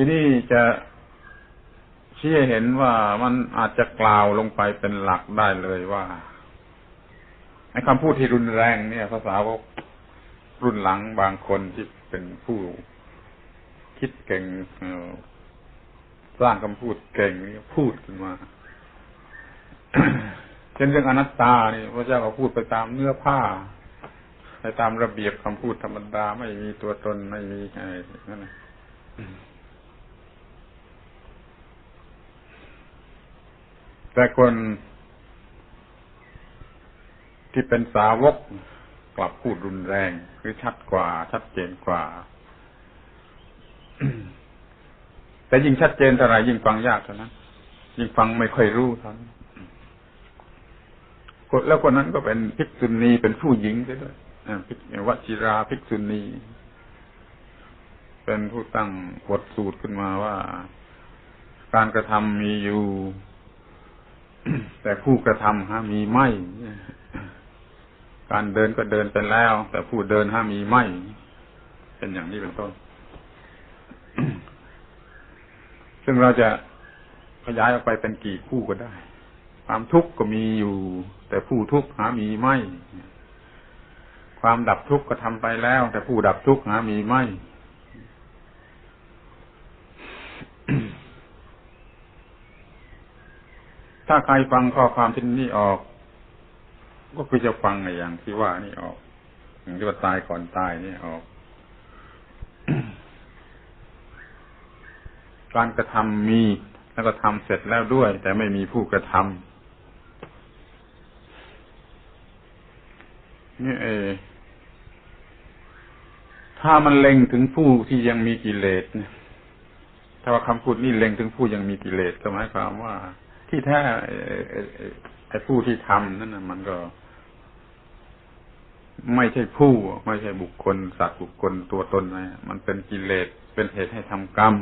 ทีนี้จะชี้เห็นว่ามันอาจจะกล่าวลงไปเป็นหลักได้เลยว่าไอ้คำพูดที่รุนแรงเนี่ย ภาษาวกรุ่นหลังบางคนที่เป็นผู้คิดเก่งสร้างคำพูดเก่งพูดขึ้นมาเช่นเรื่องอนัตตานี่พระเจ้าก็พูดไปตามเนื้อผ้าไปตามระเบียบคำพูดธรรมดาไม่มีตัวตนไม่มีอะไรนั่น แต่คนที่เป็นสาวกกลับพูดรุนแรงคือชัดกว่า ชัดเจนกว่า แต่ยิ่งชัดเจนเท่าไรยิ่งฟังยากเท่านั้นยิ่งฟังไม่ค่อยรู้เท่านั้นแล้วคนนั้นก็เป็นภิกษุณีเป็นผู้หญิงด้วยวชิราภิกษุณีเป็นผู้ตั้งบทสูตรขึ้นมาว่า การกระทำมีอยู่ แต่ผู้กระทำฮะมีไม่ การเดินก็เดินไปแล้ว แต่ผู้เดินฮะมีไม่ เป็นอย่างนี้เป็นต้น ซึ่งเราจะขยายออกไปเป็นกี่คู่ก็ได้ ความทุกข์ก็มีอยู่ แต่ผู้ทุกข์หามีไม่ ความดับทุกข์ก็ทำไปแล้ว แต่ผู้ดับทุกข์หามีไม่ ถ้าใครฟังข้อความที่นี่ออก ก็คือจะฟังอย่างที่ว่านี่ออกอย่างที่ว่าตายก่อนตายนี่ออก การกระทำมีแล้วก็ทำเสร็จแล้วด้วย แต่ไม่มีผู้กระทำนี่เอ ถ้ามันเล็งถึงผู้ที่ยังมีกิเลสถ้าว่าคำพูดนี่เล็งถึงผู้ยังมีกิเลสก็หมายความว่า ที่แท้ไอ้ผู้ที่ทำนั่นนะมันก็ ไม่ใช่ผู้ ไม่ใช่บุคคลสัตว์บุคคลตัวตนอะไรมันเป็นกิเลสเป็นเหตุให้ทำกรรม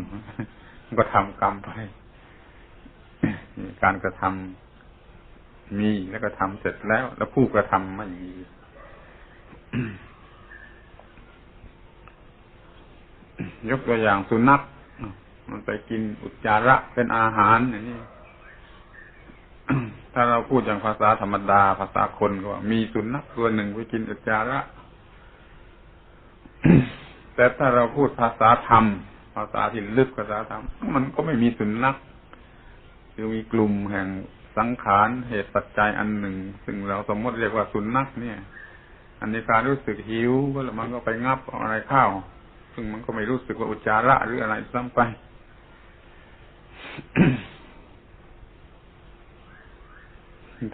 ก็ทำกรรมไป การกระทำมีแล้วก็ทำเสร็จแล้ว แล้วผู้กระทำไม่มียกตัวอย่างสุนัขมันไปกินอุจจาระเป็นอาหารอย่างนี้ ถ้าเราพูดอย่างภาษาธรรมดา ภาษาคนก็ว่ามีสุนัขตัวหนึ่งไปกินอุจจาระแต่ถ้าเราพูดภาษาธรรม ภาษาที่ลึกภาษาธรรม มันก็ไม่มีสุนัขคือมีกลุ่มแห่งสังขารเหตุปัจจัยอันหนึ่ง ซึ่งเราสมมติเรียกว่าสุนัขเนี่ย อันนี้การรู้สึกหิวก็แล้วมันก็ไปงับอะไรข้าว ซึ่งมันก็ไม่รู้สึกว่าอุจจาระหรืออะไรซ้ำไป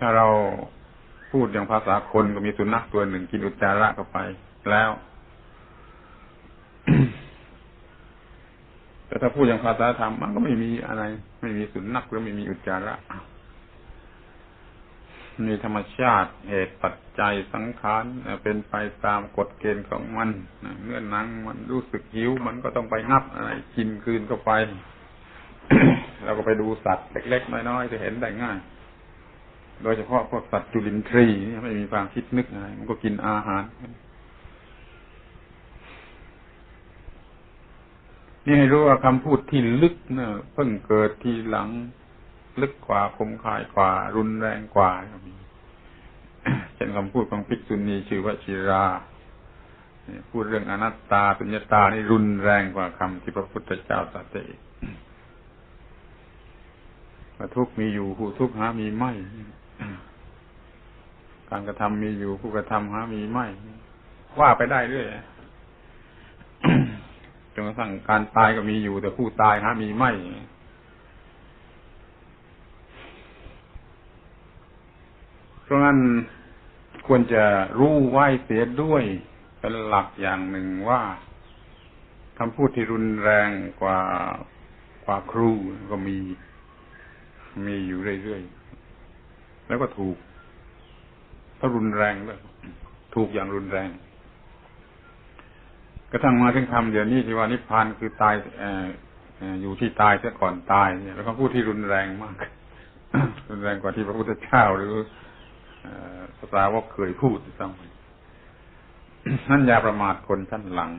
ถ้าเราพูดอย่างภาษาคนก็มีสุนัขตัวหนึ่งกินอุจจาระเข้าไปแล้ว แต่ถ้าพูดอย่างภาษาธรรมมันก็ไม่มีอะไร ไม่มีสุนัขหรือไม่มีอุจจาระมีธรรมชาติเหตุปัจจัยสังขารเป็นไปตามกฎเกณฑ์ของมันเมื่อนังมันรู้สึกหิว มันก็ต้องไปงับอะไรกินคืนเข้าไปเราก็ไปดูสัตว์เล็กๆน้อยๆจะเห็นได้ง่าย โดยเฉพาะพวกสัตว์จุลินทรีย์นี่ไม่มีความคิดนึกอะไรมันก็กินอาหารนี่ให้รู้ว่าคำพูดที่ลึกเนะเพิ่งเกิดทีหลัง ลึกกว่าคมคายกว่า รุนแรงกว่าเช่นคำพูดของภิกษุณีชื่อว่าชิราพูดเรื่องอนัตตาสุญญตานี่รุนแรงกว่าคำที่พระพุทธเจ้าตรัสเองทุกมีอยู่ผู้ทุกหามีไม่ การกระทำมีอยู่ผู้กระทำหามีไม่ว่าไปได้เรื่อยจนกระทั่งการตายก็มีอยู่ แต่ผู้ตายหามีไม่เพราะงั้นควรจะรู้ไว้เสียด้วยเป็นหลักอย่างหนึ่งว่าคำพูดที่รุนแรงกว่ากว่าครูก็มี มีอยู่เรื่อยๆ แล้วก็ถูก ถ้ารุนแรงแล้วถูกอย่างรุนแรง กระทั่งมาถึงคำเดี๋ยวนี้ที่ว่านิพพานคือตายอยู่ที่ตายเสียก่อนตายเนี่ยแล้วก็พูดที่รุนแรงมาก รุนแรงกว่าที่พระพุทธเจ้าหรือภาษาวกเคยพูดซ้ำนั่นยาประมาทคนชั้นหลัง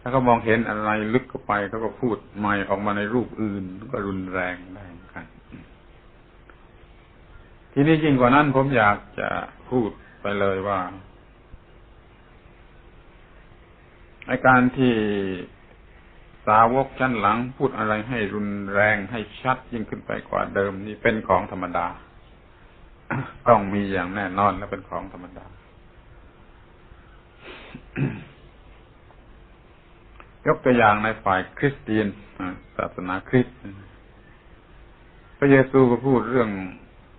ถ้าเขามองเห็นอะไรลึกเข้าไปเขาก็พูดใหม่ออกมาในรูปอื่นก็รุนแรงได้ ทีนี้ยิ่งกว่านั้นผมอยากจะพูดไปเลยว่าในการที่สาวกชั้นหลังพูดอะไรให้รุนแรงให้ชัดยิ่งขึ้นไปกว่าเดิม นี่เป็นของธรรมดา ต้องมีอย่างแน่นอนและเป็นของธรรมดายกตัวอย่างในฝ่ายคริสเตียนศาสนาคริสต์พระเยซูก็พูดเรื่อง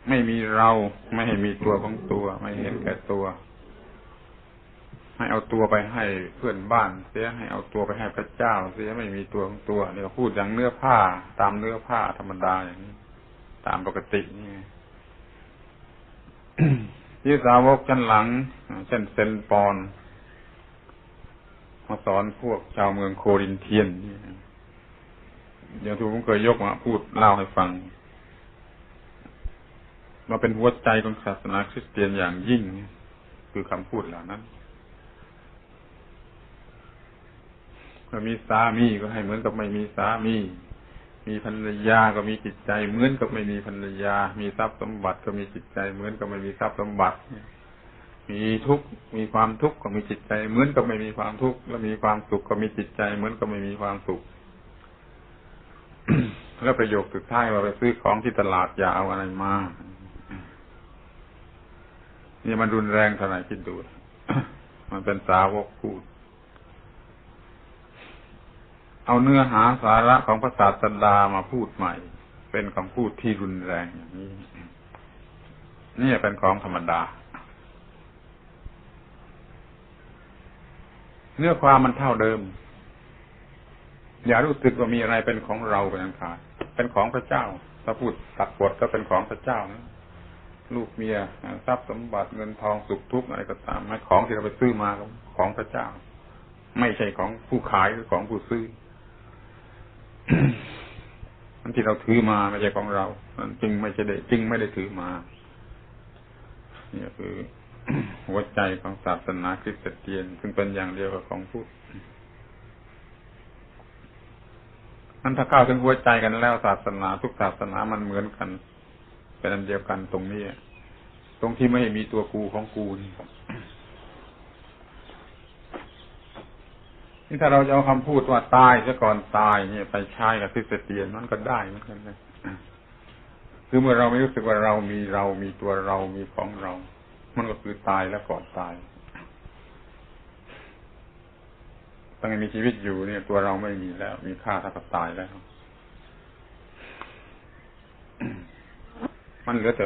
ไม่มีเรา ไม่ให้มีตัวของตัว ไม่เห็นแก่ตัว ให้เอาตัวไปให้เพื่อนบ้าน เสียให้เอาตัวไปให้พระเจ้า เสียไม่มีตัวของตัวนี่ก็พูดอย่างเนื้อผ้า ตามเนื้อผ้าธรรมดาอย่างนี้ตามปกตินี่ที่สาวกชั้นหลังเช่นเซนปอนมาสอนพวกชาวเมืองโครินเทียนอย่างที่ผมเคยยกมาพูดเล่าให้ฟัง มาเป็นหัวใจของศาสนาคริสเตียนอย่างยิ่งคือคำพูดเหล่านั้นก็มีสามีก็ให้เหมือนกับไม่มีสามี มีภรรยาก็มีจิตใจ เหมือนกับไม่มีภรรยา มีทรัพย์สมบัติก็มีจิตใจ เหมือนกับไม่มีทรัพย์สมบัติมีทุกข์มีความทุกข์ก็มีจิตใจ เหมือนกับไม่มีความทุกข์แล้วมีความสุขก็มีจิตใจ เหมือนกับไม่มีความสุขแล้วประโยคสุดท้ายว่าไปซื้อของที่ตลาดอย่าเอาอะไรมา นี่มันรุนแรงเท่าไหร่คิดดู มันเป็นสาวกพูด เอาเนื้อหาสาระของพระศาสดามาพูดใหม่ เป็นคำพูดที่รุนแรงอย่างนี้ นี่เป็นของธรรมดา เนื้อความมันเท่าเดิม อย่ารู้สึกว่ามีอะไรเป็นของเราเป็นอันขาดเป็นของพระเจ้า ถ้าพูดตัดบทก็เป็นของพระเจ้านะ ลูกเมียทรัพย์สมบัติเงินทองสุขทุกข์อะไรก็ตามไม่ของที่เราไปซื้อมาของพระเจ้า ไม่ใช่ของผู้ขายหรือของผู้ซื้ออันที่เราถือมาไม่ใช่ของเราจึงไม่ใช่ได้จึงไม่ได้ถือมานี่คือหัวใจของศาสนาคริสเตียน ซึ่งเป็นอย่างเดียวกับของพุทธนั้นถ้าเข้าถึงหัวใจกันแล้วศาสนาทุกศาสนามันเหมือนกัน เป็นอันเดียวกันตรงนี้ตรงที่ไม่มีตัวกูของกูนี่นี่ถ้าเราจะเอาคำพูดว่าตายซะก่อนตายเนี่ยไปใช้กับคริสเตียนมันก็ได้เหมือนกันนะคือเมื่อเราไม่รู้สึกว่าเรามีเรามีตัวเรามีของเรา มันก็คือตายแล้วก่อนตายตั้งแต่มีชีวิตอยู่เนี่ย ตัวเราไม่มีแล้ว มีค่าถ้ากับตายแล้ว มันเหลือแต่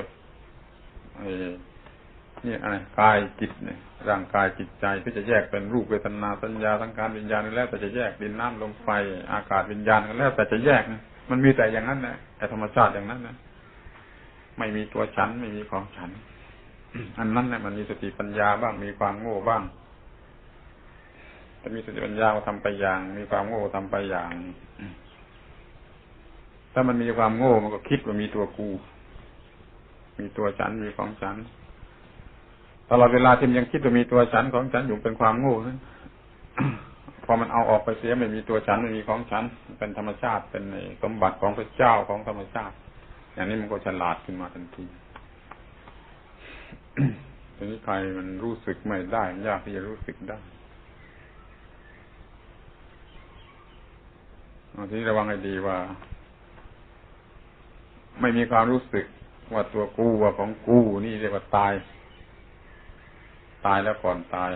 นี่อะไรกายจิตเนี่ยร่างกายจิตใจที่จะแยกเป็นรูปเวทนาสัญญาทั้งการวิญญาณแล้วแต่จะแยกดินน้ำลมไฟอากาศวิญญาณกันแล้ว แต่จะแยกนะมันมีแต่อย่างนั้นนะแต่ธรรมชาติอย่างนั้นนะไม่มีตัวฉันไม่มีของฉัน อันนั้นนะมันมีสติปัญญาบ้างมีความโง่บ้างจะมีสติปัญญาทำไปอย่าง มีความโง่ทำไปอย่าง ถ้ามันมีความโง่มันก็คิดว่ามีตัวกู มีตัวฉันมีของฉันตลอดเวลาที่มันยังคิดว่ามีตัวฉันของฉันอยู่เป็นความโง่นั้นพอมันเอาออกไปเสียไม่มีตัวฉันไม่มีของฉัน เป็นธรรมชาติเป็นสมบัติของพระเจ้าของธรรมชาติ อย่างนี้มันก็ฉลาดขึ้นมาทันทีทีนี้ใครมันรู้สึกไม่ได้ยากที่จะรู้สึกได้ทีนี้ระวังให้ดีว่า ไม่มีความรู้สึก ว่าตัวกูว่าของกูนี่เรียกว่าตาย ตายแล้วก่อนตาย